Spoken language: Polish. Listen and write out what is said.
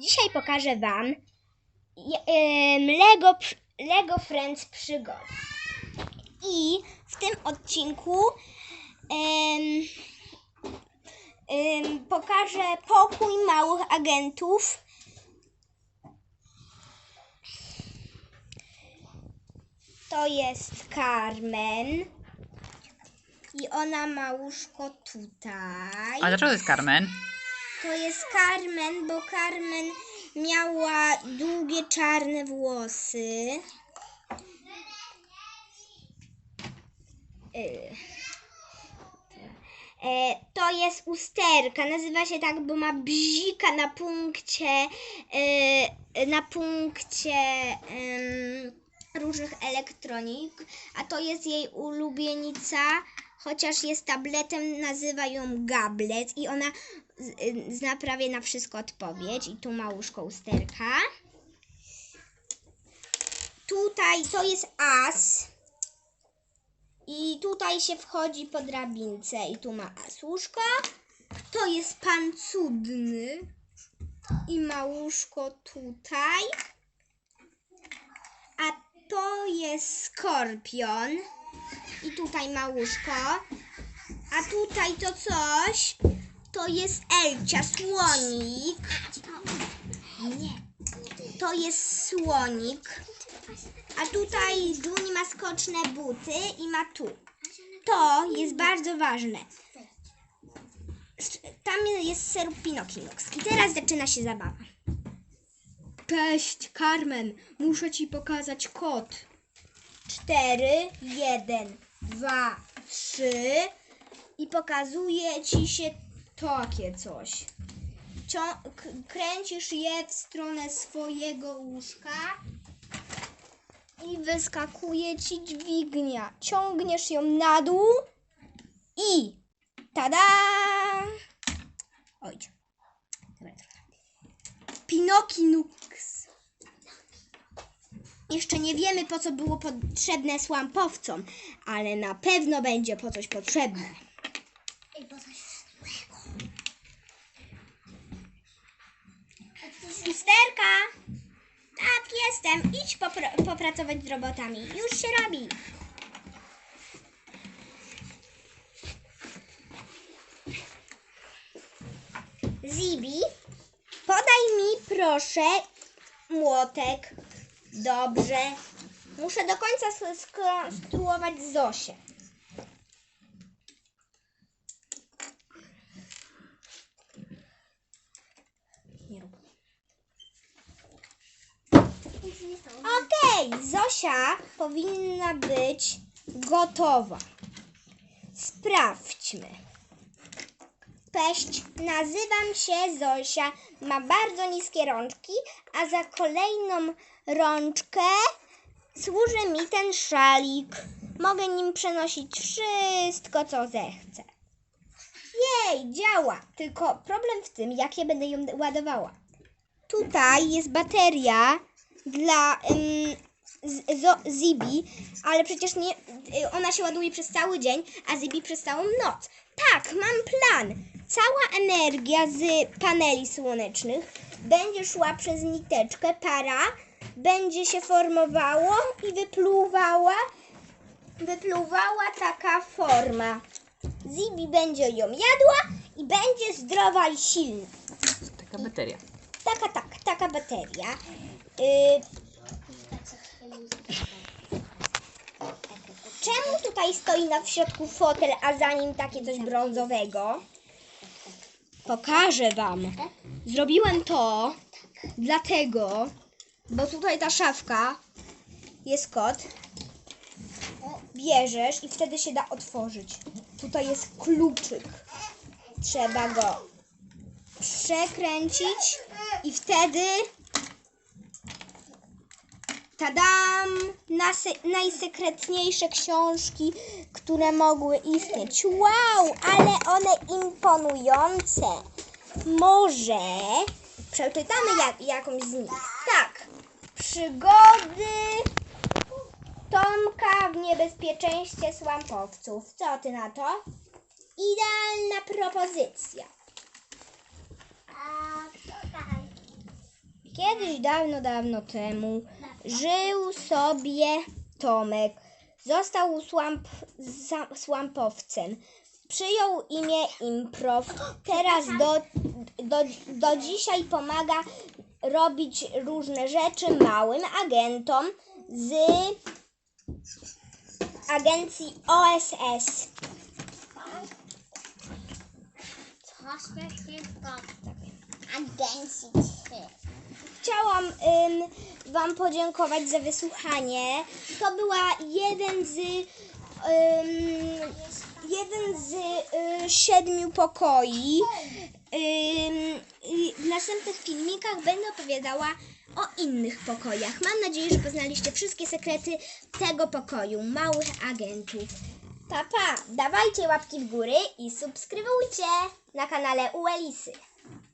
Dzisiaj pokażę Wam Lego, Lego Friends przygody. I w tym odcinku em, em, pokażę pokój małych agentów. To jest Carmen. I ona ma łóżko tutaj. A dlaczego to jest Carmen? To jest Carmen, bo Carmen miała długie czarne włosy. Y. E, To jest usterka, nazywa się tak, bo ma bzika na punkcie, e, na punkcie różnych elektronik, a to jest jej ulubienica, chociaż jest tabletem, nazywa ją Gablet i ona y, zna prawie na wszystko odpowiedź i tu ma łóżko usterka. Tutaj to jest as. I tutaj się wchodzi po drabince i tu ma as łóżko. To jest pan cudny i ma łóżko tutaj skorpion. I tutaj małuszko. A tutaj to coś, to jest Elcia, słonik. To jest słonik. A tutaj Duni ma skoczne buty i ma tu. To jest bardzo ważne. Tam jest serup pinokinokski. Teraz zaczyna się zabawa. Cześć, Carmen. Muszę ci pokazać kot. 4, 1, 2, 3 i pokazuje ci się takie coś. Cią- kręcisz je w stronę swojego łóżka i wyskakuje ci dźwignia. Ciągniesz ją na dół i tada! Oj. Pinoki, nu- jeszcze nie wiemy, po co było potrzebne słampowcom, ale na pewno będzie po coś potrzebne. Usterka! Tak, jestem. Idź popra- popracować z robotami. Już się robi. Zibi, podaj mi proszę młotek. Dobrze. Muszę do końca skonstruować Zosię. Okej, Zosia powinna być gotowa. Sprawdźmy. Cześć, nazywam się Zosia. Ma bardzo niskie rączki, a za kolejną rączkę służy mi ten szalik. Mogę nim przenosić wszystko, co zechcę. Jej, działa. Tylko problem w tym, jak ja będę ją ładowała. Tutaj jest bateria dla ym, z- Zibi, ale przecież nie, y, ona się ładuje przez cały dzień, a Zibi przez całą noc. Tak, mam plan. Cała energia z paneli słonecznych będzie szła przez niteczkę, para będzie się formowało i wypluwała, wypluwała taka forma. Zibi będzie ją jadła i będzie zdrowa i silna. Taka bateria. Taka, tak, taka bateria. Y... Czemu tutaj stoi na w środku fotel, a za nim takie coś brązowego? Pokażę wam. Zrobiłem to dlatego, bo tutaj ta szafka jest kod. Bierzesz i wtedy się da otworzyć. Tutaj jest kluczyk. Trzeba go przekręcić i wtedy tadam najsekretniejsze książki, które mogły istnieć. Wow, ale imponujące. Może przeczytamy jak, jakąś z nich. Tak. Przygody Tomka w niebezpieczeństwie słampowców. Co ty na to? Idealna propozycja. Kiedyś dawno, dawno temu żył sobie Tomek. Został słamp, za, słampowcem. Przyjął imię Improw. Teraz do, do, do dzisiaj pomaga robić różne rzeczy małym agentom z agencji OSS. Agencji 3. Chciałam ym, Wam podziękować za wysłuchanie. To była jeden z ym, jeden z y, siedmiu pokoi. I w następnych filmikach będę opowiadała o innych pokojach. Mam nadzieję, że poznaliście wszystkie sekrety tego pokoju, małych agentów. Papa, pa, dawajcie łapki w góry i subskrybujcie na kanale Uelisy.